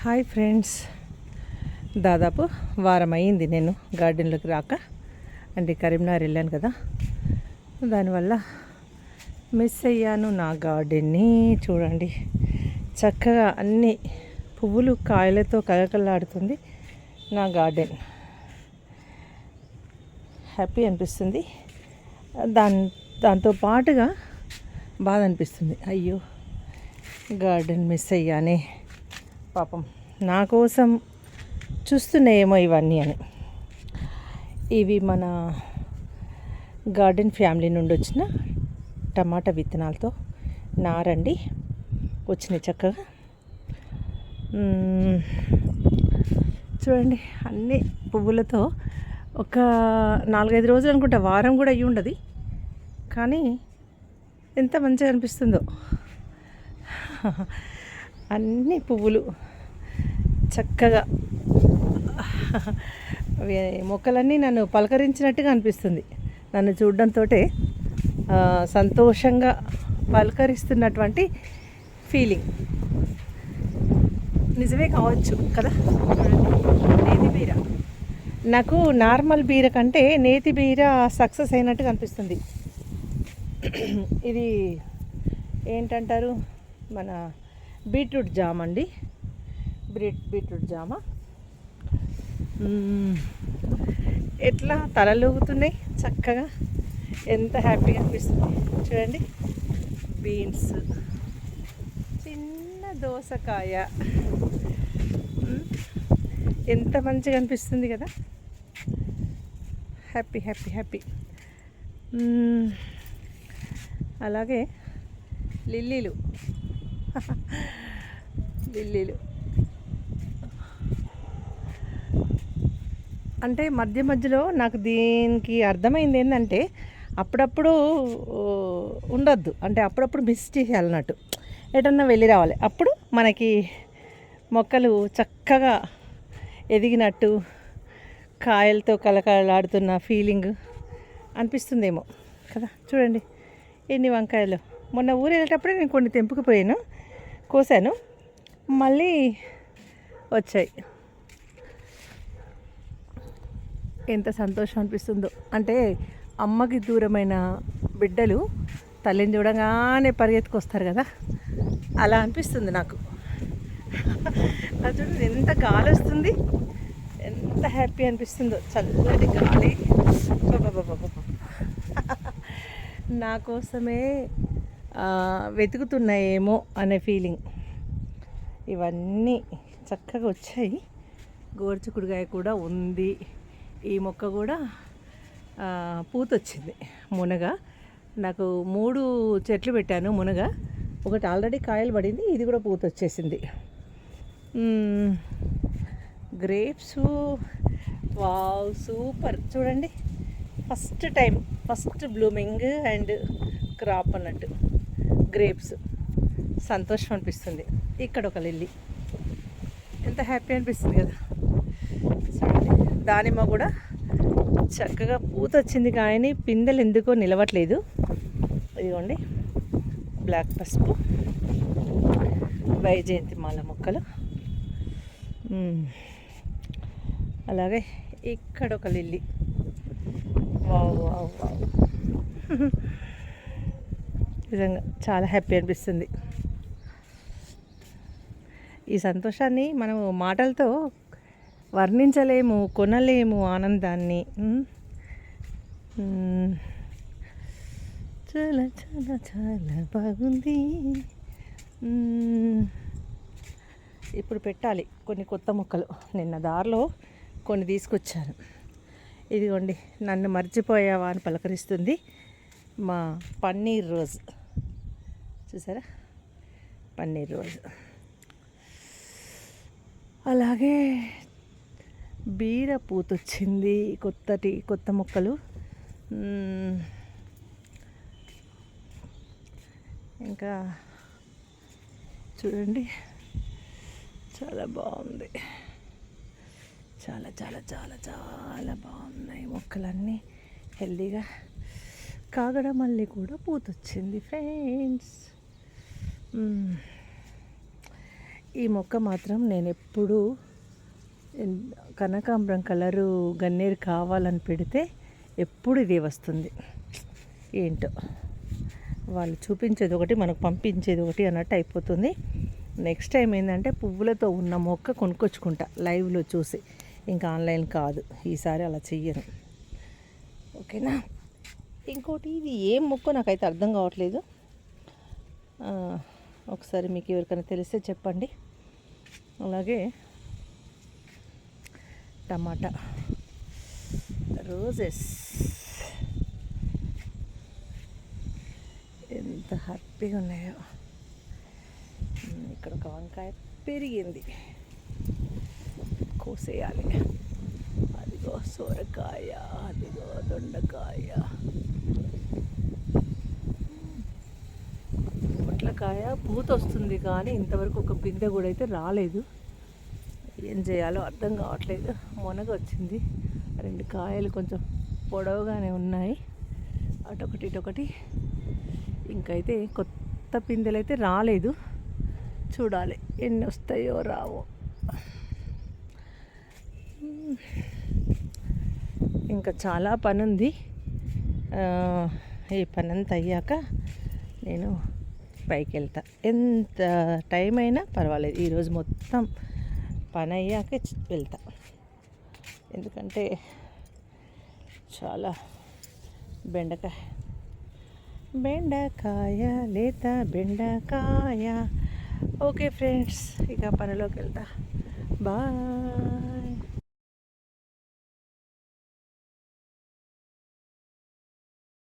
Hi friends. దాదాపు వారం అయింది నేను గార్డెన్లోకి రాక. అంటే కరీంనగర్ వెళ్ళాను కదా. దానివల్ల మిస్ అయ్యాను నా గార్డెన్ని. చూడండి. చక్కగా అన్ని పువ్వులు కాయలతో కలకలాడుతుంది నా గార్డెన్. హ్యాపీ అనిపిస్తుంది. దాని దాంతో పాటుగా బాధ అనిపిస్తుంది. అయ్యో గార్డెన్ మిస్ అయ్యానే. పాపం. నా కోసం చూస్తున్నాయేమో ఇవన్నీ అని. ఇవి మన గార్డెన్ ఫ్యామిలీ నుండి వచ్చిన టమాటా విత్తనాలతో నారండి. వచ్చినాయి చక్కగా. చూడండి అన్ని పువ్వులతో ఒక నాలుగైదు రోజులు అనుకుంటా వారం కూడా అయ్యి ఉండదు. కానీ ఎంత మంచిగా అనిపిస్తుందో. అన్ని పువ్వులు. చక్కగా. మొక్కలన్నీ నన్ను పలకరించినట్టుగా అనిపిస్తుంది. నన్ను చూడడంతో సంతోషంగా పలకరిస్తున్నటువంటి ఫీలింగ్. నిజమే కావచ్చు కదా? నేతి బీర. నాకు నార్మల్ బీర కంటే నేతి బీర సక్సెస్ అయినట్టుగా అనిపిస్తుంది. ఇది ఏంటంటారు? మన బీట్రూట్ జామ్ అండి. బీట్ బీట్రూట్ జామ. ఎట్లా తలలుగుతున్నాయి చక్కగా. ఎంత హ్యాపీగా అనిపిస్తుంది. చూడండి. బీన్స్. చిన్న దోసకాయ. ఎంత మంచిగా అనిపిస్తుంది కదా. Happy happy happy. అలాగే లిల్లీలు. లిల్లీలు. అంటే మధ్య మధ్యలో నాకు దీనికి అర్థమైంది ఏంటంటే అప్పుడప్పుడు ఉండొద్దు. అంటే అప్పుడప్పుడు మిస్ చేయాలన్నట్టు ఎటన్నా వెళ్ళి రావాలి. అప్పుడు మనకి మొక్కలు చక్కగా ఎదిగినట్టు కాయలతో కలకలాడుతున్న ఫీలింగ్ అనిపిస్తుందేమో. కదా? చూడండి. ఎన్ని వంకాయలు. మొన్న ఊరు వెళ్ళేటప్పుడే నేను కొన్ని తెంపుకుపోయాను కోసాను. మళ్ళీ వచ్చాయి. ఎంత సంతోషం అనిపిస్తుందో అంటే అమ్మకి దూరమైన బిడ్డలు తల్లిని చూడగానే పరిగెత్తుకొస్తారు కదా. అలా అనిపిస్తుంది నాకు. అది ఎంత గాలి వస్తుంది. ఎంత హ్యాపీ అనిపిస్తుందో. చల్లటి గాలి. నా కోసమే వెతుకుతున్నాయేమో అనే ఫీలింగ్. ఇవన్నీ చక్కగా వచ్చాయి. గోరుచుకుడుగాయ కూడా ఉంది. ఈ మొక్క కూడా పూతొచ్చింది పూత వచ్చింది మునగ. నాకు మూడు చెట్లు పెట్టాను మునగ. ఒకటి ఆల్రెడీ కాయలు పడింది ఇది కూడా పూత వచ్చేసింది గ్రేప్స్ వావ్ సూపర్. చూడండి first time first blooming and crop అన్నట్టు. గ్రేప్స్. సంతోషం అనిపిస్తుంది. ఇక్కడ ఒక లిల్లీ. ఎంత హ్యాపీ అనిపిస్తుంది కదా. దానిమ్మ కూడా చక్కగా పూత వచ్చింది కానీ పిందెలు ఎందుకో నిలవట్లేదు. ఇదిగోండి బ్లాక్ పసుపు వైజయంతి మాల మొక్కలు. అలాగే ఇక్కడ ఒక లిల్లీ. Wow wow wow. నిజంగా చాలా హ్యాపీ అనిపిస్తుంది. ఈ సంతోషాన్ని మనం మాటలతో వర్ణించలేము కొనలేము ఆనందాన్ని. చాలా చాలా చాలా బాగుంది. ఇప్పుడు పెట్టాలి కొన్ని కొత్త మొక్కలు. నిన్న దారిలో కొన్ని తీసుకొచ్చాను. ఇదిగోండి నన్ను మర్చిపోయావా అని పలకరిస్తుంది మా పన్నీర్ రోజ్. చూసారా? పన్నీర్ రోజ్. అలాగే బీర పూత వచ్చింది కొత్తటి కొత్త మొక్కలు. ఇంకా చూడండి. చాలా బాగుంది. చాలా చాలా చాలా చాలా బాగున్నాయి మొక్కలన్నీ. హెల్దీగా కాగడ మళ్ళీ కూడా పూతొచ్చింది ఫ్రెండ్స్. ఈ మొక్క మాత్రం నేను ఎప్పుడూ కనకాంబరం కలరు గన్నేరు కావాలని పెడితే ఎప్పుడు ఇదే వస్తుంది. ఏంటో? వాళ్ళు చూపించేది ఒకటి మనకు పంపించేది ఒకటి అన్నట్టు అయిపోతుంది. నెక్స్ట్ టైం ఏంటంటే పువ్వులతో ఉన్న మొక్క కొనుక్కొచ్చుకుంటా లైవ్లో చూసి. ఇంకా ఆన్లైన్ కాదు ఈసారి అలా చెయ్యను. ఓకేనా? ఇంకోటి ఇది ఏం మొక్క నాకైతే అర్థం కావట్లేదు. ఒకసారి మీకు ఎవరికైనా తెలిస్తే చెప్పండి. అలాగే టమాటా. రోజెస్ ఎంత హ్యాపీగా ఉన్నాయో. ఇక్కడ ఒక వంకాయ పెరిగింది. కోసేయాలి. అదిగో సొరకాయ అదిగో దొండకాయ. పొట్లకాయ పూత వస్తుంది కానీ ఇంతవరకు ఒక పిందె కూడా అయితే రాలేదు. ఏం చేయాలో అర్థం కావట్లేదు. మొనగ వచ్చింది రెండు కాయలు కొంచెం పొడవుగానే ఉన్నాయి. అటొకటి ఇటొకటి. ఇంకైతే కొత్త పిందెలు అయితే రాలేదు. చూడాలి ఎన్ని వస్తాయో రావో. ఇంకా చాలా పని ఉంది ఈ పని అంతా అయ్యాక నేను పైకి వెళ్తా ఎంత టైం అయినా పర్వాలేదు. ఈరోజు మొత్తం పని అయ్యాక వెళ్తా. ఎందుకంటే చాలా బెండకాయ. బెండకాయ లేత బెండకాయ. ఓకే ఫ్రెండ్స్ ఇక పనిలోకి వెళ్తా. బాయ్.